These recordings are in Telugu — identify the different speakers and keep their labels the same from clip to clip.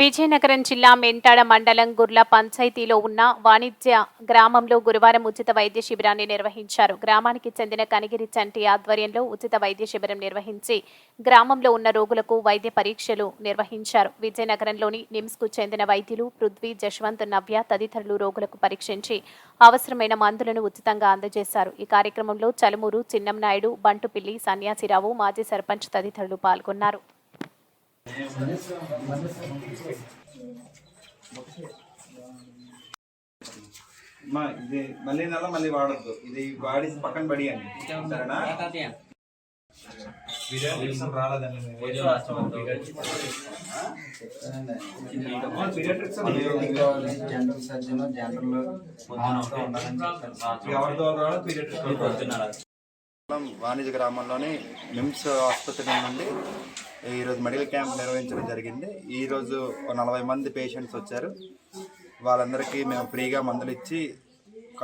Speaker 1: విజయనగరం జిల్లా మెంటాడ మండలం గుర్ల పంచాయతీలో ఉన్న వాణిజ్య గ్రామంలో గురువారం ఉచిత వైద్య శిబిరాన్ని నిర్వహించారు. గ్రామానికి చెందిన కనిగిరి చంటి ఆధ్వర్యంలో ఉచిత వైద్య శిబిరం నిర్వహించి గ్రామంలో ఉన్న రోగులకు వైద్య పరీక్షలు నిర్వహించారు. విజయనగరంలోని నిమ్స్కు చెందిన వైద్యులు పృథ్వీ జశ్వంత్ నవ్య తదితరులు రోగులకు పరీక్షించి అవసరమైన మందులను ఉచితంగా అందజేశారు. ఈ కార్యక్రమంలో చలుమూరు చిన్నంనాయుడు బంటుపిల్లి సన్యాసిరావు మాజీ సర్పంచ్ తదితరులు పాల్గొన్నారు.
Speaker 2: ఇది మళ్ళీ నెల మళ్ళీ వాడద్దు. ఇది వాడి పక్కన పడి అండి సరేనా?
Speaker 3: జనరల్ సర్జన్ జనరల్ మానవుతో ఉండాలని చెప్పారు
Speaker 2: ఎవరి ద్వారా రావాలో? పీరియాట్రిక్స్
Speaker 4: మండలం వాణిజ్య గ్రామంలోని మిమ్స్ ఆసుపత్రి నుండి ఈరోజు మెడికల్ క్యాంప్ నిర్వహించడం జరిగింది. ఈరోజు నలభై మంది పేషెంట్స్ వచ్చారు. వాళ్ళందరికీ మేము ఫ్రీగా మందులు ఇచ్చి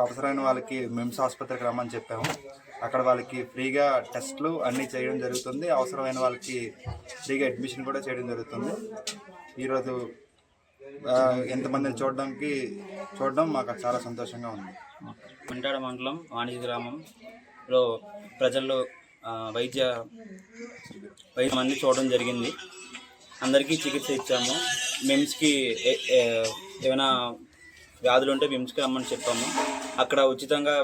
Speaker 4: అవసరమైన వాళ్ళకి మిమ్స్ ఆసుపత్రికి రమ్మని చెప్పాము. అక్కడ వాళ్ళకి ఫ్రీగా టెస్ట్లు అన్నీ చేయడం జరుగుతుంది. అవసరమైన వాళ్ళకి ఫ్రీగా అడ్మిషన్ కూడా చేయడం జరుగుతుంది. ఈరోజు ఎంతమందిని చూడడానికి చూడడం మాకు చాలా సంతోషంగా ఉంది.
Speaker 5: మెంటాడ మండలం వాణిజ్య గ్రామం. లో ప్రజల్లో వైద్య వైద్య మంది చూడడం జరిగింది. అందరికీ చికిత్స ఇచ్చాము. మిమ్స్కి ఏమైనా వ్యాధులు ఉంటే మిమ్స్కి రమ్మని చెప్పాము. అక్కడ ఉచితంగా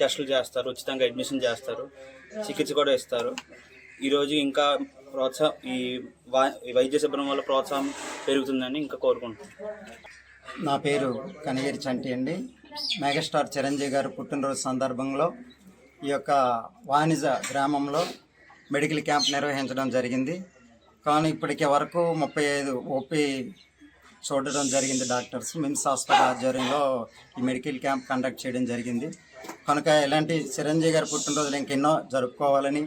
Speaker 5: టెస్టులు చేస్తారు ఉచితంగా అడ్మిషన్ చేస్తారు చికిత్స కూడా ఇస్తారు. ఈరోజు ఇంకా ప్రోత్సాహ ఈ వా ఈ వైద్య శిబిరం వల్ల ప్రోత్సాహం పెరుగుతుందని ఇంకా కోరుకుంటున్నాను
Speaker 3: నా పేరు కనగిరి చంటి అండి. మెగాస్టార్ చిరంజీవి గారు పుట్టినరోజు సందర్భంలో ఈ యొక్క వాణిజ్య గ్రామంలో మెడికల్ క్యాంప్ నిర్వహించడం జరిగింది. కానీ ఇప్పటికే వరకు ముప్పై ఐదు ఓపీ చూడడం జరిగింది డాక్టర్స్. మిమ్స్ హాస్పిటల్ ఆధ్వర్యంలో ఈ మెడికల్ క్యాంప్ కండక్ట్ చేయడం జరిగింది. కనుక ఇలాంటి చిరంజీవి గారి పుట్టినరోజులు ఇంకెన్నో జరుపుకోవాలని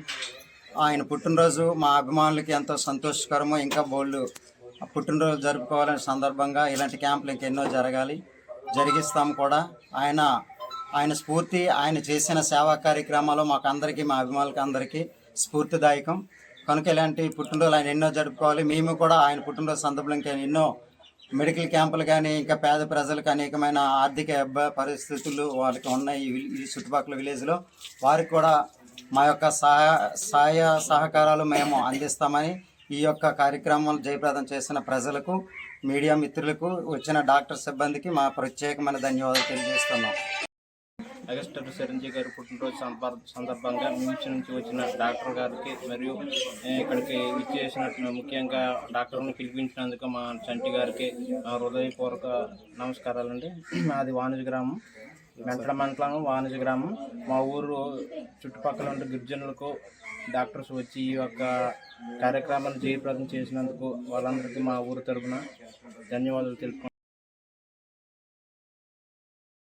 Speaker 3: ఆయన పుట్టినరోజు మా అభిమానులకి ఎంతో సంతోషకరమో ఇంకా బోల్డ్ పుట్టినరోజు జరుపుకోవాలనే సందర్భంగా ఇలాంటి క్యాంపులు ఇంకెన్నో జరగాలి. జరిగిస్తాం కూడా. ఆయన ఆయన స్ఫూర్తి ఆయన చేసిన సేవా కార్యక్రమాలు మాకు అందరికీ మా అభిమానులకి అందరికీ స్ఫూర్తిదాయకం. కనుక ఇలాంటి పుట్టినరోజులు ఆయన ఎన్నో జరుపుకోవాలి. మేము కూడా ఆయన పుట్టినరోజు సందర్భంలో ఇంకా ఎన్నో మెడికల్ క్యాంపులు కానీ ఇంకా పేద ప్రజలకు అనేకమైన ఆర్థిక ఇబ్బ పరిస్థితులు వాళ్ళకి ఉన్నాయి ఈ చుట్టుపక్కల విలేజ్లో. వారికి కూడా మా యొక్క సహాయ సహాయ సహకారాలు మేము అందిస్తామని ఈ యొక్క కార్యక్రమం జయప్రదం చేసిన ప్రజలకు మీడియా మిత్రులకు వచ్చిన డాక్టర్ సిబ్బందికి మా ప్రత్యేకమైన ధన్యవాదాలు తెలియజేస్తున్నాం.
Speaker 5: అగస్టర్ చిరంజీవి గారి పుట్టినరోజు సందర్భంగా మిమ్స్ నుంచి వచ్చిన డాక్టర్ గారికి మరియు ఇక్కడికి ఇచ్చేసినట్టు ముఖ్యంగా డాక్టర్ని పిలిపించినందుకు మా చంటి గారికి హృదయపూర్వక నమస్కారాలండి. మాది వాణిజ్య గ్రామం మెంటల మంటలం వాణిజ్య గ్రామం. మా ఊరు చుట్టుపక్కల ఉండే గిరిజనులకు డాక్టర్స్ వచ్చి ఈ యొక్క కార్యక్రమాన్ని జయప్రదం చేసినందుకు వాళ్ళందరికీ మా ఊరు తరపున ధన్యవాదాలు తెలుపుకుంటున్నాను